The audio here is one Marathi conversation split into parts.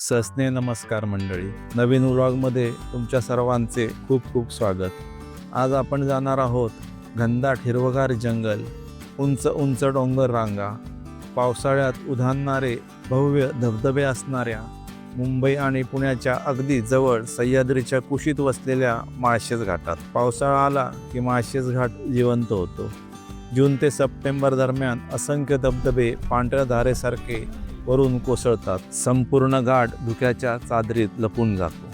सस्ने नमस्कार मंडळी. नवीन व्लॉगमध्ये तुमच्या सर्वांचे खूप खूप स्वागत. आज आपण जाणार आहोत घनदाट हिरवगार जंगल उंच उंच डोंगर रांगा पावसाळ्यात उधाणणारे भव्य धबधबे असणाऱ्या मुंबई आणि पुण्याच्या अगदी जवळ सह्याद्रीच्या कुशीत वसलेल्या माळशेज घाटात. पावसाळा आला की माळशेज घाट जिवंत होतो. जून ते सप्टेंबर दरम्यान असंख्य धबधबे पांढऱ्या धारेसारखे वरून कोसळतात. संपूर्ण गाठ धुक्याच्या चादरीत लपून जातो.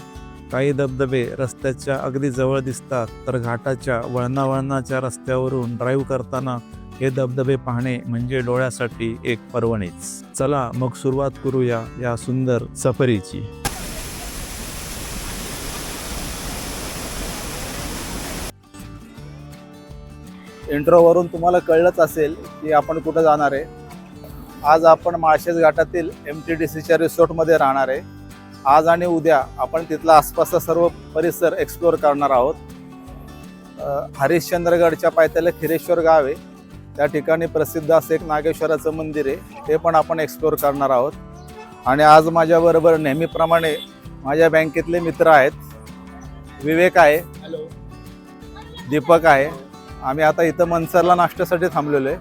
काही धबधबे रस्त्याच्या अगदी जवळ दिसतात तर घाटाच्या वळणावळणाच्या रस्त्यावरून ड्राईव्ह करताना हे धबधबे पाहणे म्हणजे डोळ्यासाठी एक पर्वणीच. चला मग सुरुवात करूया या सुंदर सफरीची. इंट्रोवरून तुम्हाला कळलंच असेल की आपण कुठं जाणार आहे. आज आपण माळशेज घाटातील एम टी डी सीच्या रिसॉर्टमध्ये राहणार आहे. आज आणि उद्या आपण तिथला आसपासचा सर्व परिसर एक्सप्लोअर करणार आहोत. हरिश्चंद्रगडच्या पायथ्याला खिरेश्वर गाव आहे. त्या ठिकाणी प्रसिद्ध असं एक नागेश्वराचं मंदिर आहे. ते पण आपण एक्सप्लोअर करणार आहोत. आणि आज माझ्याबरोबर नेहमीप्रमाणे माझ्या बँकेतले मित्र आहेत. विवेक आहे. दीपक आहे. आम्ही आता इथं मनसरला नाश्त्यासाठी थांबलेलो आहे.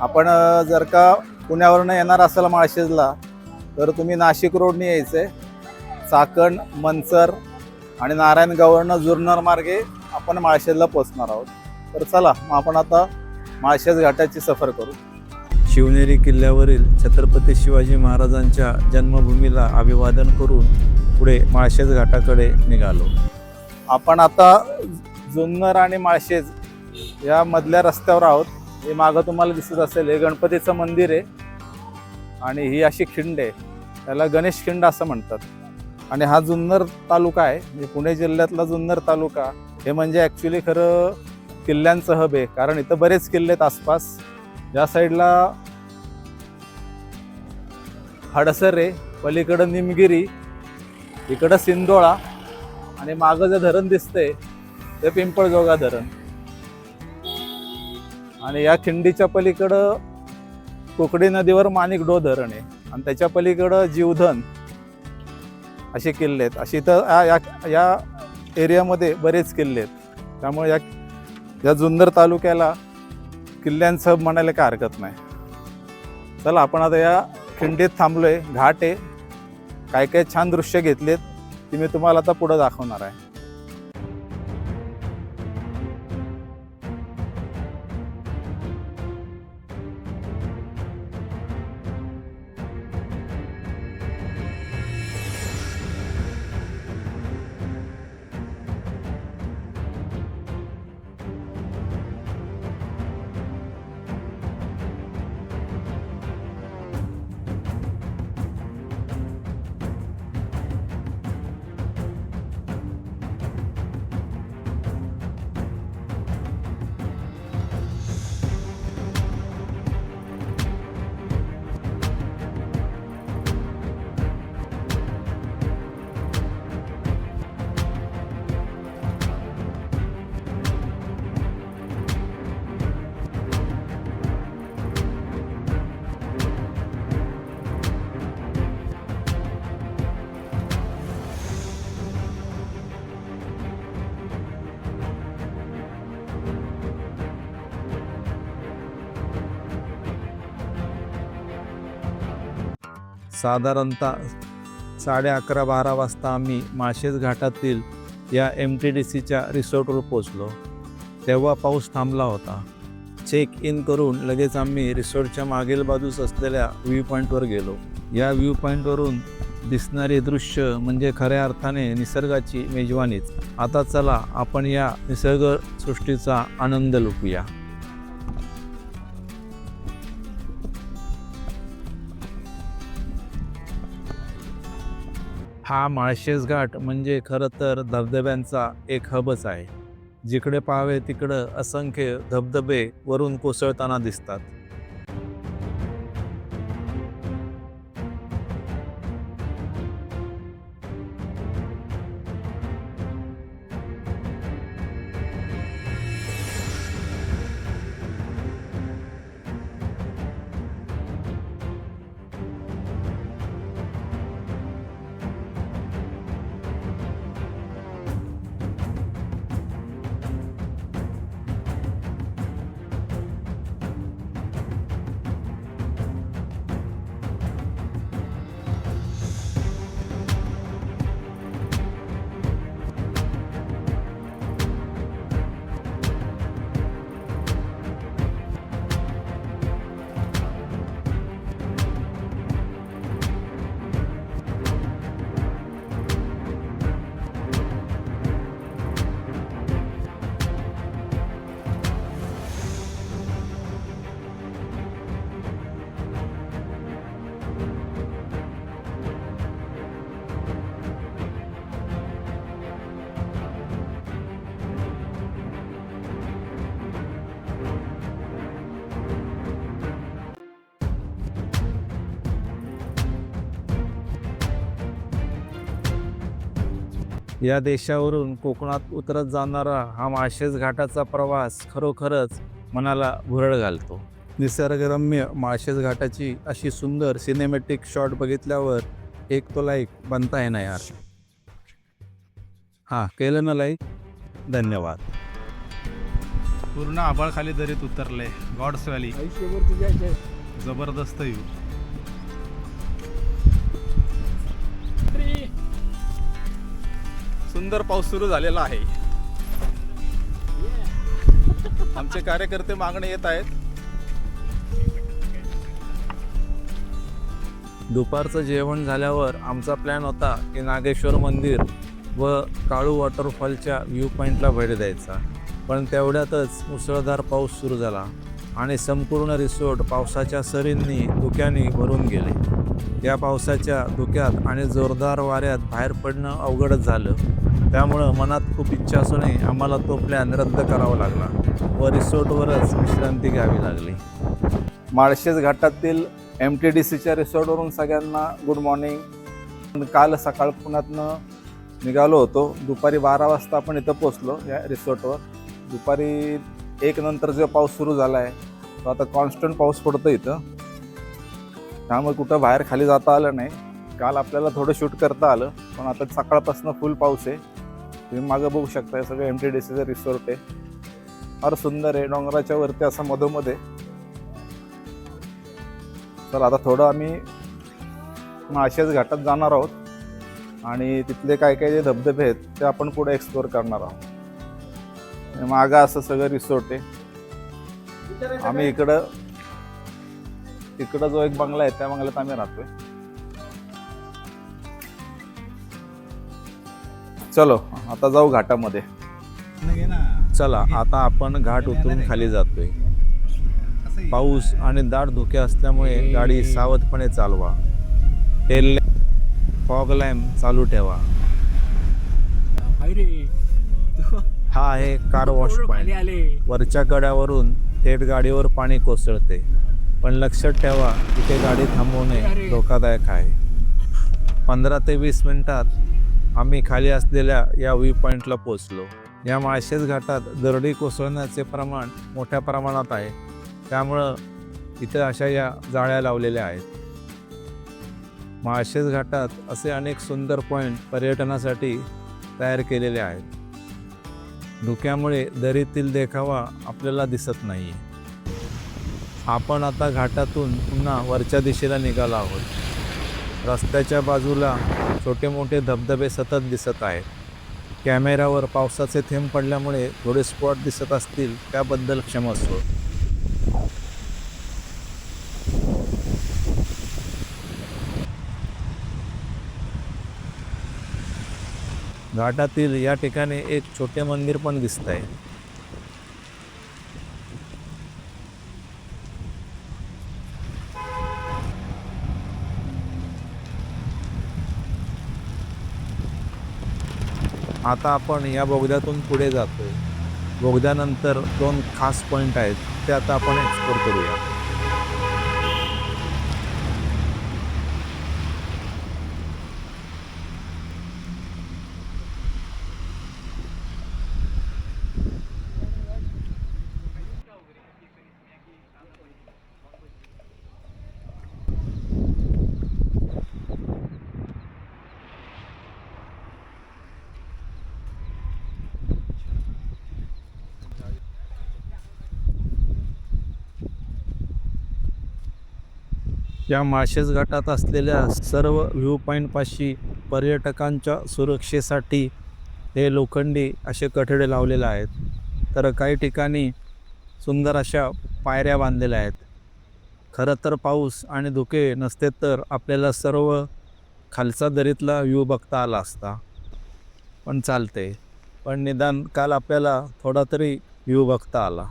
आपण जर का पुण्यावरनं येणार असाल माळशेजला तर तुम्ही नाशिक रोडने यायचं आहे चाकण मनसर आणि नारायणगाववरनं जुन्नर मार्गे आपण माळशेजला पोचणार आहोत. तर चला मग आपण आता माळशेज घाटाची सफर करू. शिवनेरी किल्ल्यावरील छत्रपती शिवाजी महाराजांच्या जन्मभूमीला अभिवादन करून पुढे माळशेज घाटाकडे निघालो. आपण आता जुन्नर आणि माळशेज या मधल्या रस्त्यावर आहोत. हे मागं तुम्हाला दिसत असेल हे गणपतीचं मंदिर आहे. आणि ही अशी खिंड आहे. त्याला गणेश खिंड असं म्हणतात. आणि हा जुन्नर तालुका आहे. म्हणजे पुणे जिल्ह्यातला जुन्नर तालुका. हे म्हणजे ॲक्च्युली खरं किल्ल्यांचं हब आहे. कारण इथं बरेच किल्ले आहेत आसपास. या साईडला हडसर आहे पलीकडं निमगिरी इकडं सिंदोळा आणि मागं जे धरण दिसतंय ते पिंपळजोगा धरण. आणि या खिंडीच्या पलीकडं कुकडी नदीवर माणिकडो धरण आहे. आणि त्याच्या पलीकडं जीवधन असे किल्ले आहेत. अशी तर या या- या एरियामध्ये बरेच किल्ले आहेत. त्यामुळे या या जुन्नर तालुक्याला किल्ल्यांचं म्हणायला काय हरकत नाही. चला आपण आता या खिंडीत थांबलो आहे घाट आहे. काय काय छान दृश्य घेतलेत ती मी तुम्हाला आता पुढं दाखवणार आहे. साधारणतः साडे अकरा बारा वाजता आम्ही माळशेज घाटातील या एम टी डी सीच्या रिसॉर्टवर पोचलो तेव्हा पाऊस थांबला होता. चेक इन करून लगेच आम्ही रिसॉर्टच्या मागील बाजूस असलेल्या व्ह्यू पॉईंटवर गेलो. या व्ह्यू पॉईंटवरून दिसणारे दृश्य म्हणजे खऱ्या अर्थाने निसर्गाची मेजवानीच. आता चला आपण या निसर्गसृष्टीचा आनंद लुटूया हा माळशेज घाट म्हणजे खरं तर धबधब्यांचा एक हबच आहे. जिकडे पाहावे तिकडं असंख्य धबधबे वरून कोसळताना दिसतात. या देशावरून कोकणात उतरत जाणारा हा माळशेज घाटाचा प्रवास खरोखरच मनाला भुरळ घालतो. निसर्गरम्य माळशेज घाटाची अशी सुंदर सिनेमॅटिक शॉट बघितल्यावर एक तो लाईक बनता येणार. यार हां केलं ना लाईक धन्यवाद. पूर्ण आभाळ खाली दरीत उतरले. गॉड्स व्हॅली जबरदस्त व्ह्यू सुंदर पाऊस सुरू झालेला आहे. आमचे कार्यकर्ते मागणे येत आहेत. दुपारचं जेवण झाल्यावर आमचा प्लॅन होता की नागेश्वर मंदिर व काळू वॉटरफॉलच्या व्ह्यू पॉईंटला भेट द्यायचा. पण तेवढ्यातच मुसळधार पाऊस सुरू झाला आणि संपूर्ण रिसोर्ट पावसाच्या सरींनी धुक्याने भरून गेले. या पावसाच्या धुक्यात आणि जोरदार वाऱ्यात बाहेर पडणं अवघडच झालं. त्यामुळं मनात खूप इच्छा असूनही आम्हाला तो प्लॅन रद्द करावा लागला व रिसोर्टवरच विश्रांती घ्यावी लागली. माळशेज घाटातील एम टी डी सीच्या रिसॉर्टवरून सगळ्यांना गुड मॉर्निंग काल सकाळ पुण्यातनं निघालो होतो. दुपारी बारा वाजता आपण इथं पोचलो या रिसॉर्टवर. दुपारी एक नंतर जो पाऊस सुरू झाला आहे तो आता कॉन्स्टंट पाऊस पडतो इथं. त्यामुळे कुठं बाहेर खाली जाता आलं नाही. काल आपल्याला थोडं शूट करता आलं पण आता सकाळपासून फुल पाऊस आहे. तुम्ही मागं बघू शकता सगळं एम टी डी सीचं रिसॉर्ट आहे. फार सुंदर आहे डोंगराच्या वरती असं मधोमध आहे. तर आता थोडं आम्ही माळशेज घाटात जाणार आहोत. आणि तिथले काय काय जे धबधबे आहेत ते आपण पुढे एक्सप्लोअर करणार आहोत. मागं असं सगळं रिसोर्ट आहे. आम्ही इकडं तिकडं जो एक बंगला आहे त्या बंगल्यात आम्ही राहतोय. चलो आता जाऊ घाटामध्ये. चला आता आपण घाट उतरून खाली जातोय. पाऊस आणि दाट धुके असल्यामुळे गाडी सावधपणे चालवा. टेल फॉग लॅम्प चालू ठेवा. हा आहे कार वॉश पॉईंट वरच्या कड्यावरून थेट गाडीवर पाणी कोसळते. पण लक्षात ठेवा इथे गाडी थांबवणे धोकादायक आहे. पंधरा ते वीस मिनिटात आम्ही खाली असलेल्या या व्ह्यू पॉईंटला पोचलो या माळशेज घाटात दरडी कोसळण्याचे प्रमाण मोठ्या प्रमाणात आहे. त्यामुळं इथं अशा या जाळ्या लावलेल्या आहेत. माळशेज घाटात असे अनेक सुंदर पॉईंट पर्यटनासाठी तयार केलेले आहेत. धुक्यामुळे दरीतील देखावा आपल्याला दिसत नाही आपण आता घाटातून पुन्हा वरच्या दिशेला निघालो आहोत. रस्त्याच्या बाजूला छोटे मोठे धबधबे सतत दिसत आहेत. कॅमेऱ्यावर पावसाचे थेंब पडल्यामुळे थोडे स्पॉट दिसत असतील त्याबद्दल क्षमस्व घाटातील या ठिकाणी एक छोटे मंदिर पण दिसत आहे आता आपण या बोगद्यातून पुढे जातोय. बोगद्यानंतर दोन खास पॉईंट आहेत ते आता आपण एक्सप्लोर करूया. या माशेज घाटात असलेल्या सर्व व्ह्यू पॉईंटपाशी पर्यटकांच्या सुरक्षेसाठी हे लोखंडी असे कठडे लावलेले आहेत. तर काही ठिकाणी सुंदर अशा पायऱ्या बांधलेल्या आहेत. खरं तर पाऊस आणि धुके नसते तर आपल्याला सर्व खालचा दरीतला व्ह्यू बघता आला असता. पण चालते पण निदान काल आपल्याला थोडा तरी व्ह्यू बघता आला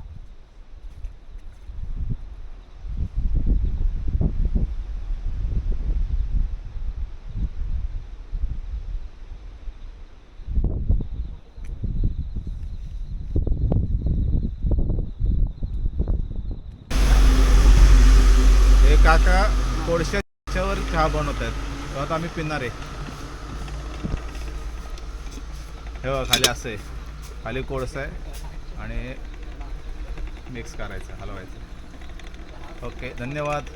हे काका कोळशावर चहा बनवत आहेत तेव्हा आता आम्ही पिणार आहे. हे खाली असं आहे. खाली कोळस आहे आणि मिक्स करायचं हलवायचं ओके धन्यवाद.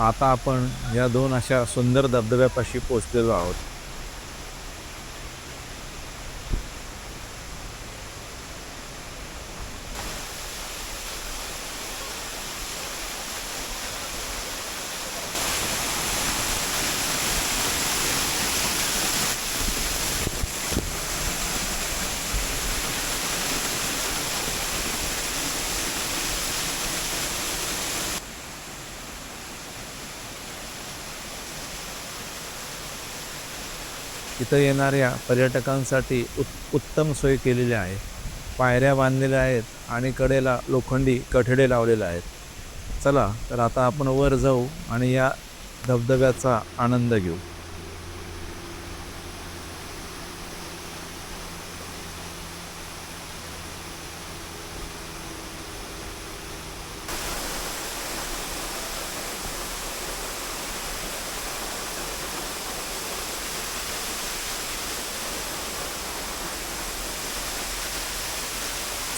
आता आपण या दोन अशा सुंदर धबधब्यापाशी पोचलेलो आहोत. इथं येणाऱ्या पर्यटकांसाठी उत् उत्तम सोय केलेली आहे. पायऱ्या बांधलेल्या आहेत आणि कडेला लोखंडी कठडे लावलेले आहेत. चला तर आता आपण वर जाऊ आणि या धबधब्याचा आनंद घेऊ.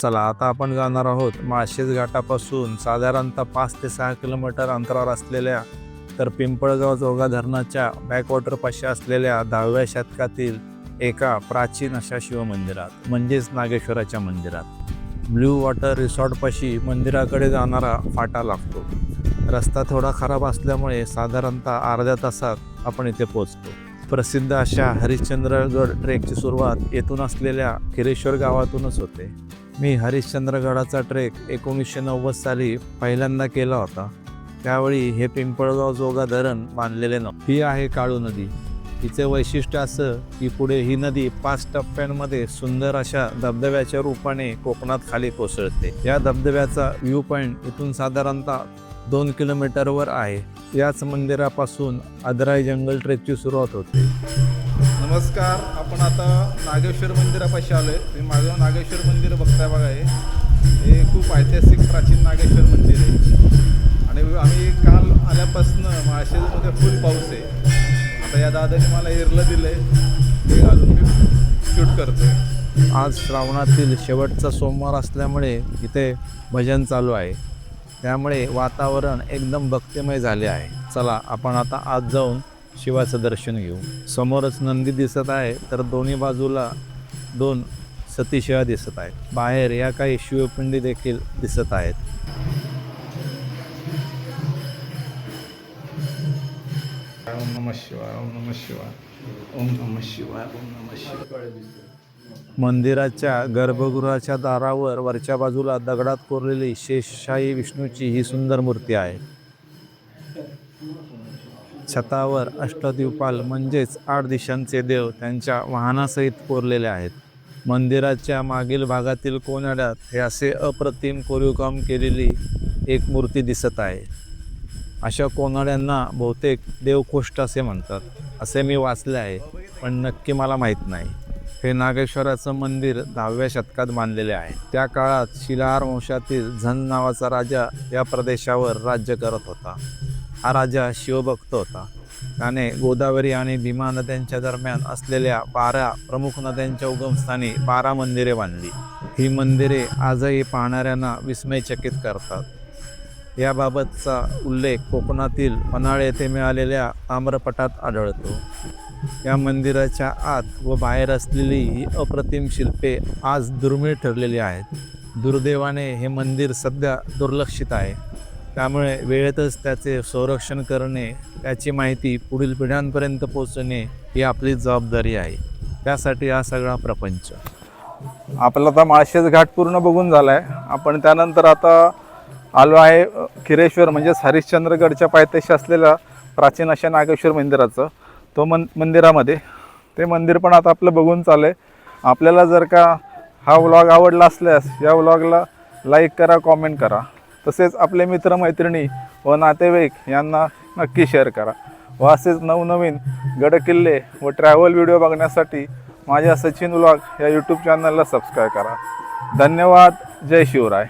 चला आता आपण जाणार आहोत माळशेज घाटापासून. साधारणतः पाच ते सहा किलोमीटर अंतरावर असलेल्या तर पिंपळगाव जोगा धरणाच्या बॅकवॉटरपाशी असलेल्या दहाव्या शतकातील एका प्राचीन अशा शिवमंदिरात म्हणजेच नागेश्वराच्या मंदिरात. ब्ल्यू वॉटर रिसॉर्टपाशी मंदिराकडे जाणारा फाटा लागतो. रस्ता थोडा खराब असल्यामुळे साधारणतः अर्ध्या तासात आपण इथे पोचतो प्रसिद्ध अशा हरिश्चंद्रगड ट्रेकची सुरुवात येथून असलेल्या खिरेश्वर गावातूनच होते. मी हरिश्चंद्रगडाचा ट्रेक एकोणीसशे नव्वद साली पहिल्यांदा केला होता. त्यावेळी हे पिंपळगाव जोगा धरण बांधलेले नव्हते. ही आहे काळू नदी. हिचे वैशिष्ट्य असं की पुढे ही नदी पाच टप्प्यांमध्ये सुंदर अशा धबधब्याच्या रूपाने कोकणात खाली कोसळते. या धबधब्याचा व्ह्यू पॉईंट इथून साधारणतः दोन किलोमीटरवर आहे. याच मंदिरापासून अदराई जंगल ट्रेकची सुरुवात होते. नमस्कार आपण आता नागेश्वर मंदिरापाशी आलो आहे तुम्ही माझं नागेश्वर मंदिर बघताय बघा हे. हे खूप ऐतिहासिक प्राचीन नागेश्वर मंदिर आहे. आणि आम्ही काल आल्यापासून माळशेजमध्ये फुल पाऊस आहे. आता या दादाने मला इरलं दिलं आहे ते घालून मी शूट करतो आज श्रावणातील शेवटचा सोमवार असल्यामुळे इथे भजन चालू आहे. त्यामुळे वातावरण एकदम भक्तिमय झाले आहे. चला आपण आता आज जाऊन शिवाचं दर्शन घेऊ. समोरच नंदी दिसत आहे तर दोन्ही बाजूला दोन सतीशिवा दिसत आहेत. बाहेर या काही शिवपिंडी देखील दिसत आहेत. ओम नम शिवाय ओम नम शिवाय. ओम नम शिवाय ओम नम शिवाय. मंदिराच्या गर्भगृहाच्या दारावर वरच्या बाजूला दगडात कोरलेली शेषशाही विष्णूची ही सुंदर मूर्ती आहे. छतावर अष्टद्युपाल म्हणजेच आठ दिशांचे देव त्यांच्या वाहनासहित कोरलेले आहेत. मंदिराच्या मागील भागातील कोनाड्यात हे असे अप्रतिम कोरीवकाम केलेली एक मूर्ती दिसत आहे. अशा कोनाड्यांना बहुतेक देवकोष्ठ असे म्हणतात असे मी वाचले आहे पण नक्की मला माहीत नाही. हे नागेश्वराचं मंदिर दहाव्या शतकात बांधलेले आहे. त्या काळात शिलाहार वंशातील झन नावाचा राजा या प्रदेशावर राज्य करत होता. हा राजा शिवभक्त होता. त्याने गोदावरी आणि भीमा नद्यांच्या दरम्यान असलेल्या बारा प्रमुख नद्यांच्या उगमस्थानी बारा मंदिरे बांधली. ही मंदिरे आजही पाहणाऱ्यांना विस्मयचकित करतात. याबाबतचा उल्लेख कोकणातील पन्हाळे येथे मिळालेल्या ताम्रपटात आढळतो. या मंदिराच्या आत व बाहेर असलेली ही अप्रतिम शिल्पे आज दुर्मिळ ठरलेली आहेत. दुर्दैवाने हे मंदिर सध्या दुर्लक्षित आहे. त्यामुळे वेळेतच त्याचे संरक्षण करणे त्याची माहिती पुढील पिढ्यांपर्यंत पोहोचणे ही आपली जबाबदारी आहे. त्यासाठी हा सगळा प्रपंच. आपला आता माळशेज घाट पूर्ण बघून झाला आहे आपण त्यानंतर आता आलो आहे किरेश्वर खिरेश्वर म्हणजेच हरिश्चंद्रगडच्या पायथ्याशी असलेल्या प्राचीन अशा नागेश्वर मंदिराचं. तो मन मंदिरामध्ये. ते मंदिर पण आता आपलं बघून चाललं आहे आपल्याला जर का हा व्लॉग आवडला असल्यास या व्लॉगला लाईक करा कॉमेंट करा. तसेच आपले मित्रमैत्रिणी व नातेवाईक यांना नक्की शेअर करा. व असेच नवनवीन गडकिल्ले व ट्रॅव्हल व्हिडिओ बघण्यासाठी माझ्या सचिन व्लॉग या यूट्यूब चॅनलला सबस्क्राईब करा. धन्यवाद. जय शिवराय.